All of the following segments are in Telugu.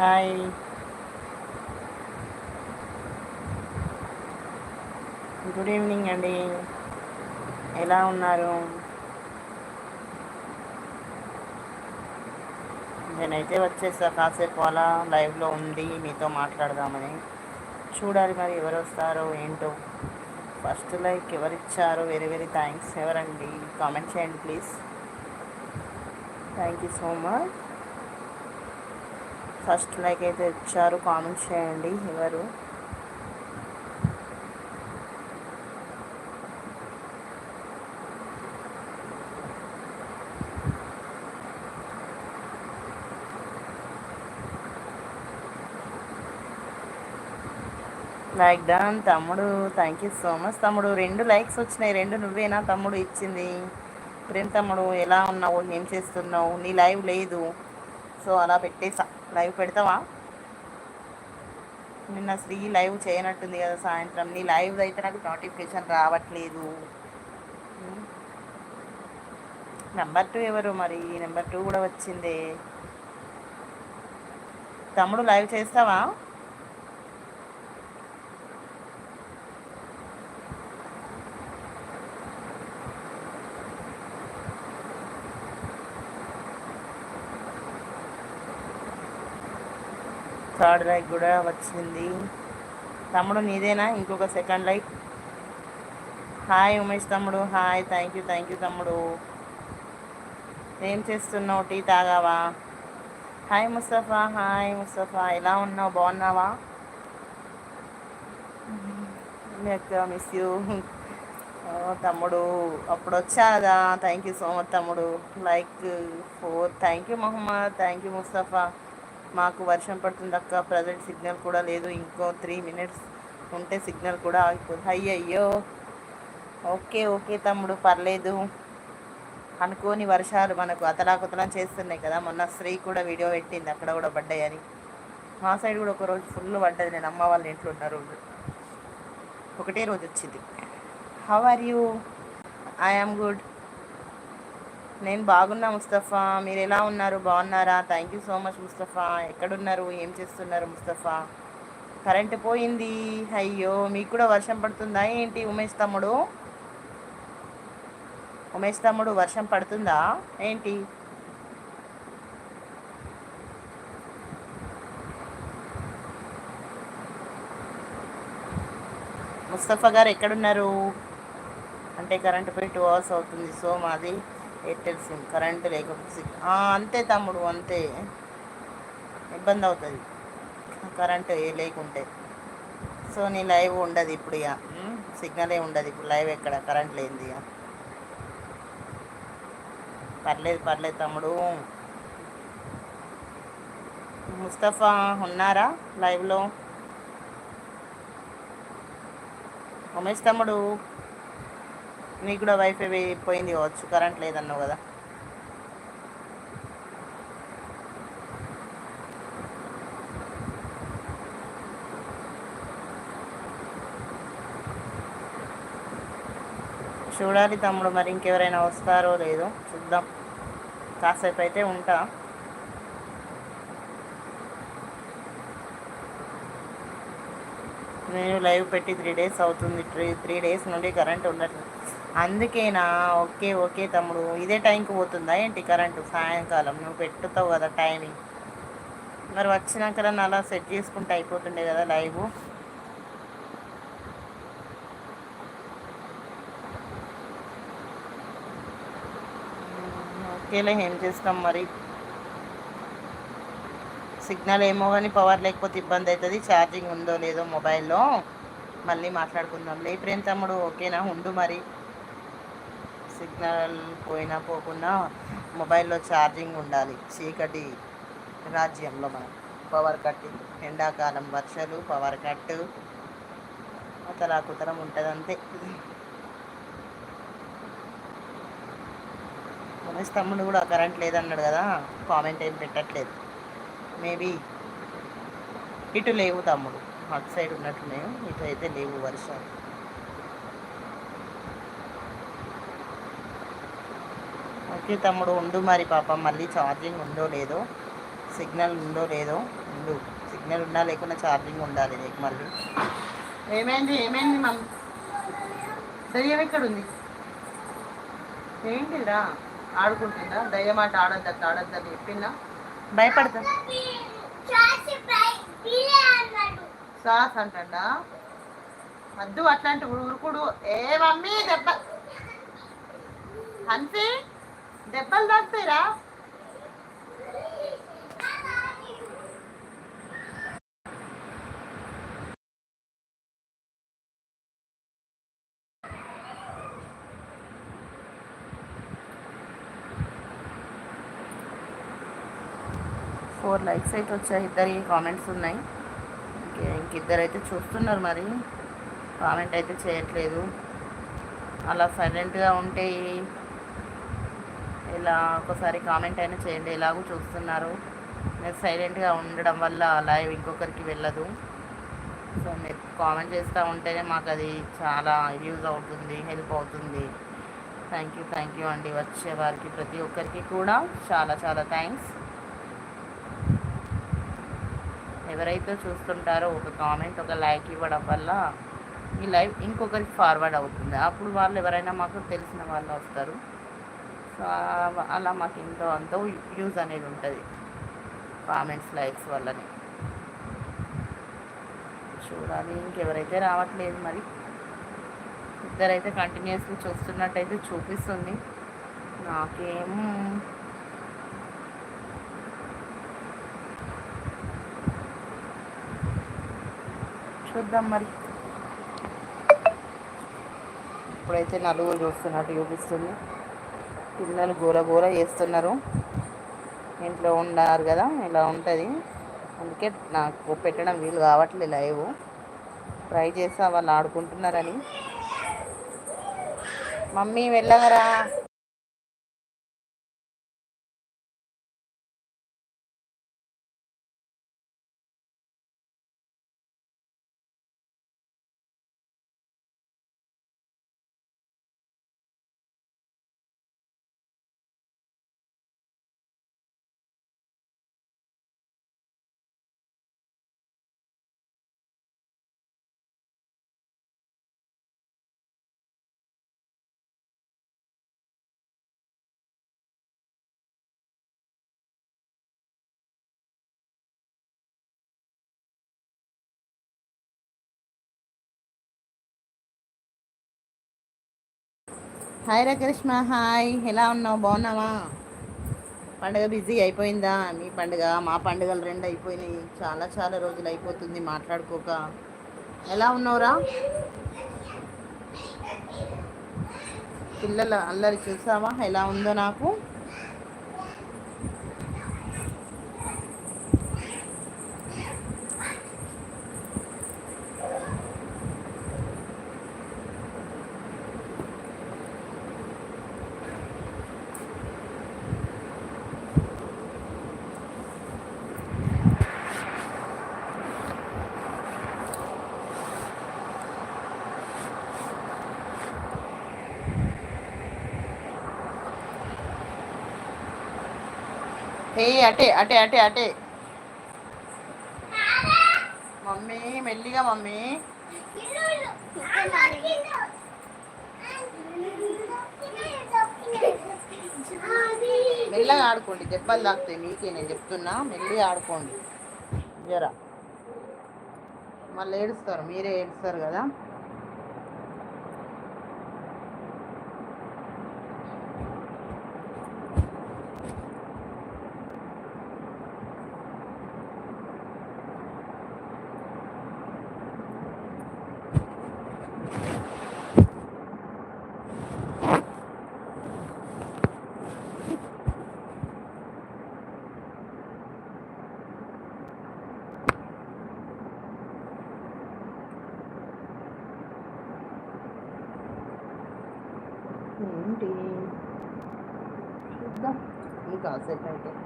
హాయ్ గుడ్ ఈవినింగ్ అండి ఎలా ఉన్నారు? నేనైతే వచ్చేసా కాసేపు అలా లైవ్లో ఉండి మీతో మాట్లాడదామని. చూడాలి మరి ఎవరు వస్తారో ఏంటో. ఫస్ట్ లైక్ ఎవరిచ్చారో వెరీ వెరీ థ్యాంక్స్ ఎవరండి? కామెంట్ చేయండి please. Thank you so much. First like అయితే ఇచ్చారు కామెంట్ చేయండి ఎవరు. లైక్ డన్ తమ్ముడు థ్యాంక్ యూ సో మచ్ తమ్ముడు. రెండు లైక్స్ వచ్చినాయి రెండు నువ్వేనా తమ్ముడు ఇచ్చింది? ప్రేమ్ తమ్ముడు ఎలా ఉన్నావు? ఏం చేస్తున్నావు? నీ లైవ్ లేదు. సో అలా పెట్టేసా. లైవ్ పెడతావా? నిన్న శ్రీ లైవ్ చేయనట్టుంది కదా సాయంత్రం. నీ లైవ్ అయితే నాకు నోటిఫికేషన్ రావట్లేదు. నెంబర్ టూ ఎవరు మరి? నెంబర్ టూ కూడా వచ్చిందే. తమ్ముడు లైవ్ చేస్తావా? థర్డ్ లైక్ కూడా వచ్చింది. తమ్ముడు నీదేనా? ఇంకొక సెకండ్ లైక్ హాయ్ ఉమేష్ తమ్ముడు. Hi. Thank you thank you తమ్ముడు. ఏం చేస్తున్నావు? టీ తాగావా? హాయ్ ముస్తఫా. హాయ్ ముస్తఫా. ఎలా ఉన్నావు? బాగున్నావా? మిస్ యూ తమ్ముడు అప్పుడు వచ్చా కదా. థ్యాంక్ యూ సో మచ్ తమ్ముడు. Like four. Thank you Mohammed. Thank you Mustafa. మాకు వర్షం పడుతుంది అక్క ప్రజెంట్ సిగ్నల్ కూడా లేదు. ఇంకో త్రీ మినిట్స్ ఉంటే సిగ్నల్ కూడా ఆగిపోతుంది అయ్యయ్యో. ఓకే ఓకే తమ్ముడు పర్లేదు. అనుకోని వర్షాలు మనకు అతలాకుతలం చేస్తున్నాయి కదా. మొన్న శ్రీ కూడా వీడియో పెట్టింది అక్కడ కూడా పడ్డాయని మా సైడ్ కూడా ఒక రోజు ఫుల్ పడ్డది. నేను అమ్మ వాళ్ళ ఇంట్లో ఉన్న రోజు. ఒకటే రోజు వచ్చింది. How are you I am good నేను బాగున్నా ముస్తఫా. మీరు ఎలా ఉన్నారు? బాగున్నారా? Thank you so much Mustafa. ఎక్కడున్నారు? ఏం చేస్తున్నారు ముస్తఫా? కరెంట్ పోయింది. అయ్యో మీకు కూడా వర్షం పడుతుందా? ఏంటి ఉమేష్ తమ్ముడు? ఉమేష్ తమ్ముడు వర్షం పడుతుందా? ఏంటి? ముస్తఫా గారు ఎక్కడున్నారు? అంటే కరెంట్ పోయి టూ అవర్స్ అవుతుంది. సో మాది ఎయిర్టెల్ సిమ్ కరెంట్ లేకపోతే అంతే తమ్ముడు అంతే. ఇబ్బంది అవుతుంది. కరెంట్ లేకుంటే. సో నీ లైవ్ ఉండదు ఇప్పుడు ఇక సిగ్నలే ఉండదు. ఇప్పుడు లైవ్ ఎక్కడ? కరెంట్ లేనిది ఇక పర్లేదు పర్లేదు తమ్ముడు. ముస్తఫా ఉన్నారా లైవ్లో? ఉమేష్ తమ్ముడు. నీకు కూడా వైఫై పోయింది కావచ్చు? కరెంట్ లేదన్నావు కదా. చూడాలి తమ్ముడు మరి ఇంకెవరైనా వస్తారో లేదో చూద్దాం. కాసేపు అయితే ఉంటా. నేను లైవ్ పెట్టి త్రీ డేస్ అవుతుంది. త్రీ త్రీ డేస్ నుండి కరెంట్ ఉండట్లేదు. అందుకేనా? ఓకే ఓకే తమ్ముడు. ఇదే టైంకి పోతుందా ఏంటి కరెంటు? సాయంకాలం. నువ్వు పెట్టుతావు కదా టైమింగ్. మరి వచ్చినాక అలా సెట్ చేసుకుంటే అయిపోతుండే కదా లైవ్. ఓకేలే ఏం చేస్తాం మరి? సిగ్నల్ ఏమో కానీ పవర్ లేకపోతే ఇబ్బంది అవుతుంది. ఛార్జింగ్ ఉందో లేదో మొబైల్లో మళ్ళీ మాట్లాడుకుందాం. లేపరేం తమ్ముడు? ఓకేనా? ఉండు మరి. సిగ్నల్ పోయినా పోకుండా మొబైల్లో ఛార్జింగ్ ఉండాలి. చీకటి రాజ్యంలో మనం. పవర్ కట్ ఎండాకాలం వర్షాలు పవర్ కట్. కుతరం ఉంటుంది అంతే రమేష్ తమ్ముడు కూడా కరెంట్ లేదన్నాడు కదా కామెంట్ ఏం పెట్టట్లేదు. మేబీ ఇటు లేవు తమ్ముడు. అటు సైడ్ ఉన్నట్టున్నాయో ఇటు అయితే లేవు వర్షాలు. ఓకే తమ్ముడు ఉండు మరి పాప. మళ్ళీ ఛార్జింగ్ ఉందో లేదో సిగ్నల్ ఉందో లేదో ఉండు. సిగ్నల్ ఉన్నా లేకుండా ఛార్జింగ్ ఉండాలి నీకు మళ్ళీ. ఏమైంది? ఏమైంది మమ్? దయ్యం ఎక్కడ ఉంది ఏంటిరా ఆడుకుంటుందా? దయ్యం ఆట ఆడద్దు? ఆడద్దని చెప్పిందా? భయపడతా. సాస్ అంటా వద్దు అట్లాంటి ఉరుకుడు. ఏ మమ్మీ దెబ్బ. హన్సీ దెబ్బలు తాకుతాయిరా. ఫోర్ లైక్స్ అయితే వచ్చాయి. ఇద్దరి కామెంట్స్ ఉన్నాయి. ఇంకే ఇంకిద్దరు అయితే చూస్తున్నారు మరి. కామెంట్ అయితే చేయట్లేదు. అలా సైలెంట్గా ఉంటే ఇలా ఒకసారి కామెంట్ అయినా చేయండి. ఎలాగో చూస్తున్నారు? మీరు సైలెంట్గా ఉండడం వల్ల లైవ్ ఇంకొకరికి వెళ్ళదు. సో మీరు కామెంట్ చేస్తూ ఉంటేనే మాకు అది చాలా యూజ్ అవుతుంది హెల్ప్ అవుతుంది. థ్యాంక్ యూ థ్యాంక్ యూ అండి. వచ్చే వారికి ప్రతి ఒక్కరికి కూడా చాలా చాలా థ్యాంక్స్. ఎవరైతే చూస్తుంటారో ఒక కామెంట్ ఒక లైక్ ఇవ్వడం వల్ల ఈ లైవ్ ఇంకొకరికి ఫార్వర్డ్ అవుతుంది. అప్పుడు వాళ్ళు ఎవరైనా మాకు తెలిసిన వాళ్ళు వస్తారు. సో అలా మాకు ఎంతో అంతో యూజ్ అనేది ఉంటుంది. కామెంట్స్ లైక్స్ వల్లనే. చూడాలి ఇంకెవరైతే రావట్లేదు మరి. ఇద్దరైతే కంటిన్యూస్గా చూస్తున్నట్టయితే చూపిస్తుంది. నాకేం చూద్దాం మరి. ఇప్పుడైతే నలుగురు చూస్తున్నట్టు చూపిస్తుంది. పిల్లలు గోల గోల చేస్తున్నారు. ఇంట్లో ఉన్నారు కదా ఇలా ఉంటుంది. అందుకే నాకు పెట్టడం వీలు కావట్లేదు లైవ్. ట్రై చేస్తా వాళ్ళు ఆడుకుంటున్నారని. మమ్మీ వెళ్ళగరా హాయ్ రకృష్ణ హాయ్. ఎలా ఉన్నావు? బాగున్నావా? పండుగ బిజీ అయిపోయిందా? మీ పండుగ మా పండుగలు రెండు అయిపోయినాయి. చాలా చాలా రోజులు అయిపోతుంది మాట్లాడుకోక. ఎలా ఉన్నావురా? పిల్లల అల్లరి చూసావా? ఎలా ఉందో నాకు? ఏ అటే అటే అటే అటే. మమ్మీ మెల్లిగా మమ్మీ. మెల్లగా ఆడుకోండి దెబ్బలు తాకుతాయి మీకే నేను చెప్తున్నా. మెల్లిగా ఆడుకోండి. జరా మళ్ళీ ఏడుస్తారు మీరే ఏడుస్తారు కదా ఏంటి చూద్దాం ఇంకా సెట్ అయితే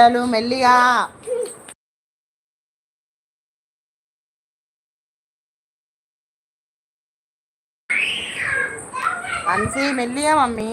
పిల్లలు మెల్లిగా. అన్సి మెల్లిగా మమ్మీ.